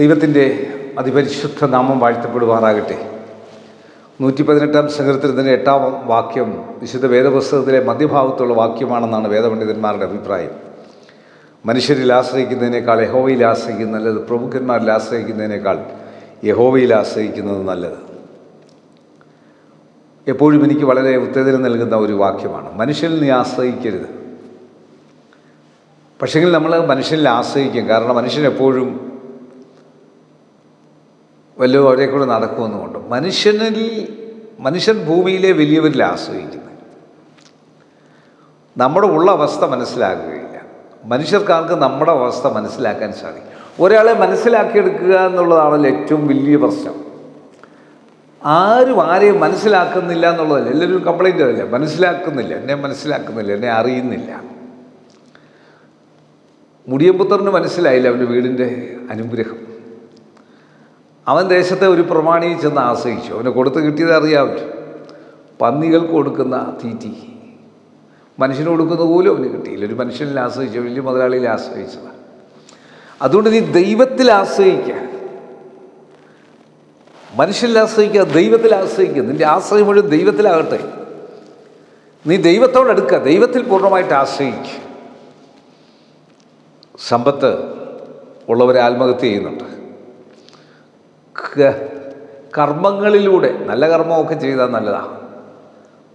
ദൈവത്തിന്റെ അതിപരിശുദ്ധ നാമം വാഴ്ത്തപ്പെടുവാറാകട്ടെ നൂറ്റി പതിനെട്ടാം സങ്കീർത്തനത്തിന്റെ എട്ടാം വാക്യം വിശുദ്ധ വേദപുസ്തകത്തിലെ മധ്യഭാഗത്തുള്ള വാക്യമാണെന്നാണ് വേദപണ്ഡിതന്മാരുടെ അഭിപ്രായം. മനുഷ്യരിൽ ആശ്രയിക്കുന്നതിനേക്കാൾ യഹോവയിൽ ആശ്രയിക്കുന്നത് നല്ലത് പ്രമുഖന്മാരിൽ ആശ്രയിക്കുന്നതിനേക്കാൾ യഹോവയിൽ ആശ്രയിക്കുന്നത് നല്ലത്. എപ്പോഴും എനിക്ക് വളരെ ഉത്തേജനം നൽകുന്ന ഒരു വാക്യമാണ്. മനുഷ്യനിൽ നീ ആശ്രയിക്കരുത്. പക്ഷെങ്കിൽ നമ്മൾ മനുഷ്യനിൽ ആശ്രയിക്കും. കാരണം മനുഷ്യൻ എപ്പോഴും വല്ലതും അവരെ കൂടെ നടക്കുമെന്നുകൊണ്ട് മനുഷ്യനിൽ മനുഷ്യൻ ഭൂമിയിലെ വലിയവരിൽ ആശ്രയിക്കുന്നത് നമ്മുടെ ഉള്ള അവസ്ഥ മനസ്സിലാക്കുകയില്ല മനുഷ്യർക്കാർക്ക് നമ്മുടെ അവസ്ഥ മനസ്സിലാക്കാൻ സാധിക്കും. ഒരാളെ മനസ്സിലാക്കിയെടുക്കുക എന്നുള്ളതാണല്ലോ ഏറ്റവും വലിയ പ്രശ്നം. ആരും ആരെയും മനസ്സിലാക്കുന്നില്ല എന്നുള്ളതല്ല. എല്ലാവരും കംപ്ലൈന്റ് വരില്ല മനസ്സിലാക്കുന്നില്ല. എന്നെ മനസ്സിലാക്കുന്നില്ല. എന്നെ അറിയുന്നില്ല. മുടിയമ്പുത്രന് മനസ്സിലായില്ല അവന്റെ വീടിന്റെ അനുഗ്രഹം. അവൻ ദേശത്തെ ഒരു പ്രമാണിയിൽ ചെന്ന് ആശ്രയിച്ചു. അവന് കൊടുത്ത് കിട്ടിയത് അറിയാമല്ലോ. പന്നികൾക്ക് കൊടുക്കുന്ന തീറ്റി. മനുഷ്യന് കൊടുക്കുന്ന പോലും അവന് കിട്ടിയില്ല. ഒരു മനുഷ്യനിൽ ആശ്രയിച്ചു വലിയ മുതലാളിയിൽ ആശ്രയിച്ചതാണ് അതുകൊണ്ട് നീ ദൈവത്തിൽ ആശ്രയിക്കുക മനുഷ്യനിൽ ആശ്രയിക്കുക ദൈവത്തിൽ ആശ്രയിക്കുക നിന്റെ ആശ്രയം മുഴുവൻ ദൈവത്തിലാകട്ടെ. നീ ദൈവത്തോടടുക്കുക ദൈവത്തിൽ പൂർണമായിട്ട് ആശ്രയിക്കുക സമ്പത്ത് ഉള്ളവരെ ആത്മഹത്യ ചെയ്യുന്നുണ്ട്. കർമ്മങ്ങളിലൂടെ നല്ല കർമ്മമൊക്കെ ചെയ്താൽ നല്ലതാണ്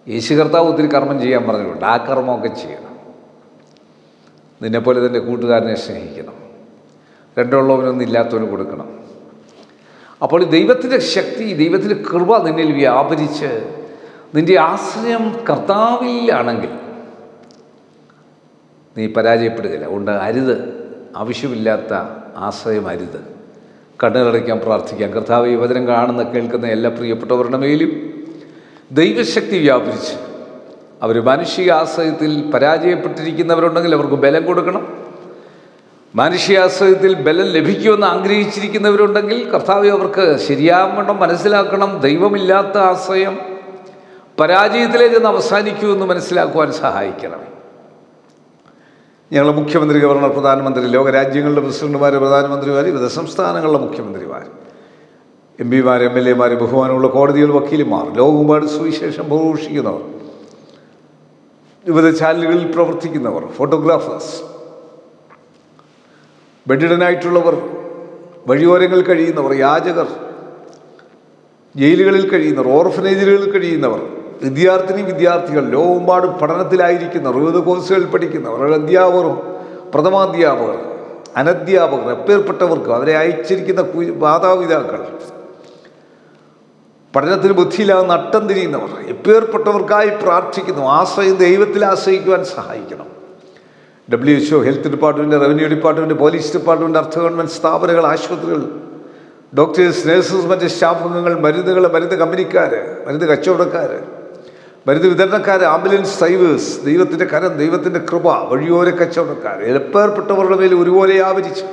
യേശു കർത്താവ് ഒത്തിരി കർമ്മം ചെയ്യാൻ പറഞ്ഞിട്ടുണ്ട്. ആ കർമ്മമൊക്കെ ചെയ്യണം. നിന്നെപ്പോലെ തന്നെ കൂട്ടുകാരനെ സ്നേഹിക്കണം. രണ്ടുള്ളവനൊന്നും ഇല്ലാത്തവന് കൊടുക്കണം. അപ്പോൾ ദൈവത്തിന്റെ ശക്തി ദൈവത്തിന്റെ കൃപ നിന്നിൽ വ്യാപരിച്ച് നിന്റെ ആശ്രയം കർത്താവിലാണെങ്കിൽ നീ പരാജയപ്പെടുകയില്ല. അതുകൊണ്ട് അരുത്. ആവശ്യമില്ലാത്ത ആശ്രയം അരുത്. കണ്ണുകളടയ്ക്കാൻ പ്രാർത്ഥിക്കാം. കർത്താവ് ഈ വചനം കാണുന്ന കേൾക്കുന്ന എല്ലാ പ്രിയപ്പെട്ടവരുടെ മേലും ദൈവശക്തി വ്യാപരിച്ച് അവർ മാനുഷിക ആശ്രയത്തിൽ പരാജയപ്പെട്ടിരിക്കുന്നവരുണ്ടെങ്കിൽ അവർക്ക് ബലം കൊടുക്കണം. മാനുഷികാശ്രയത്തിൽ ബലം ലഭിക്കുമെന്ന് ആഗ്രഹിച്ചിരിക്കുന്നവരുണ്ടെങ്കിൽ കർത്താവ് അവർക്ക് ശരിയാവണം മനസ്സിലാക്കണം. ദൈവമില്ലാത്ത ആശ്രയം പരാജയത്തിലേക്ക് ചെന്ന് അവസാനിക്കുമെന്ന് മനസ്സിലാക്കുവാൻ സഹായിക്കണം ഞങ്ങളുടെ മുഖ്യമന്ത്രി ഗവർണർ പ്രധാനമന്ത്രി ലോകരാജ്യങ്ങളുടെ പ്രസിഡന്റുമാർ പ്രധാനമന്ത്രിമാർ വിവിധ സംസ്ഥാനങ്ങളുടെ മുഖ്യമന്ത്രിമാർ എം പിമാർ എം എൽ എമാർ ബഹുമാനമുള്ള കോടതികൾ വക്കീലുമാർ ലോകമെമ്പാട് സുവിശേഷം പ്രഘോഷിക്കുന്നവർ വിവിധ ചാനലുകളിൽ പ്രവർത്തിക്കുന്നവർ ഫോട്ടോഗ്രാഫേഴ്സ് ബെഡിഡനായിട്ടുള്ളവർ വഴിയോരങ്ങൾ കഴിയുന്നവർ യാചകർ ജയിലുകളിൽ കഴിയുന്നവർ ഓർഫനേജുകളിൽ കഴിയുന്നവർ വിദ്യാർത്ഥിനി വിദ്യാർത്ഥികൾ ലോകമ്പാടും പഠനത്തിലായിരിക്കുന്ന വിവിധ കോഴ്സുകളിൽ പഠിക്കുന്നവർ അധ്യാപകരും പ്രഥമാധ്യാപകർ അനധ്യാപകർ എപ്പേർപ്പെട്ടവർക്ക് അവരെ അയച്ചിരിക്കുന്ന മാതാപിതാക്കൾ. പഠനത്തിന് ബുദ്ധിയില്ലാതെ നട്ടം തിരിയുന്നവർ എപ്പേർപ്പെട്ടവർക്കായി പ്രാർത്ഥിക്കുന്നു ആശ്രയം ദൈവത്തിൽ ആശ്രയിക്കുവാൻ സഹായിക്കണം. W H O health department revenue department police department അർത്ഥ ഗവൺമെന്റ് സ്ഥാപനങ്ങൾ ആശുപത്രികൾ ഡോക്ടേഴ്സ് നഴ്സസ് മറ്റ് സ്റ്റാഫ് അംഗങ്ങൾ മരുന്നുകൾ മരുന്ന് കമ്പനിക്കാർ മരുന്ന് കച്ചവടക്കാർ മരുന്ന് വിതരണക്കാർ ആംബുലൻസ് ഡ്രൈവേഴ്സ് ദൈവത്തിന്റെ കരം ദൈവത്തിന്റെ കൃപ വഴിയോര കച്ചവടക്കാർ എപ്പേർപ്പെട്ടവരുടെ മേൽ ഒരുപോലെ ആവരിച്ചു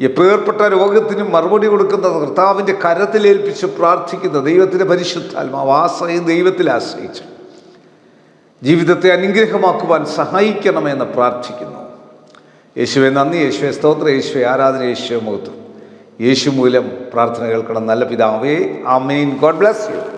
എപ്പേർപ്പെട്ട രോഗത്തിന് മറുപടി കൊടുക്കുന്ന കർത്താവിന്റെ കരത്തിലേൽപ്പിച്ച് പ്രാർത്ഥിക്കുന്ന ദൈവത്തിന്റെ പരിശുദ്ധാത്മാവ് ആശ്രയം ദൈവത്തിൽ ആശ്രയിച്ചു ജീവിതത്തെ അനുഗ്രഹമാക്കുവാൻ സഹായിക്കണമെന്ന് പ്രാർത്ഥിക്കുന്നു. യേശുവെ നന്ദി യേശുവെ സ്തോത്ര യേശുവെ ആരാധന യേശുവെ മുഖത്തും യേശു മൂലം പ്രാർത്ഥന കേൾക്കണം. നല്ല പിതാവേ ആമേൻ. God bless you.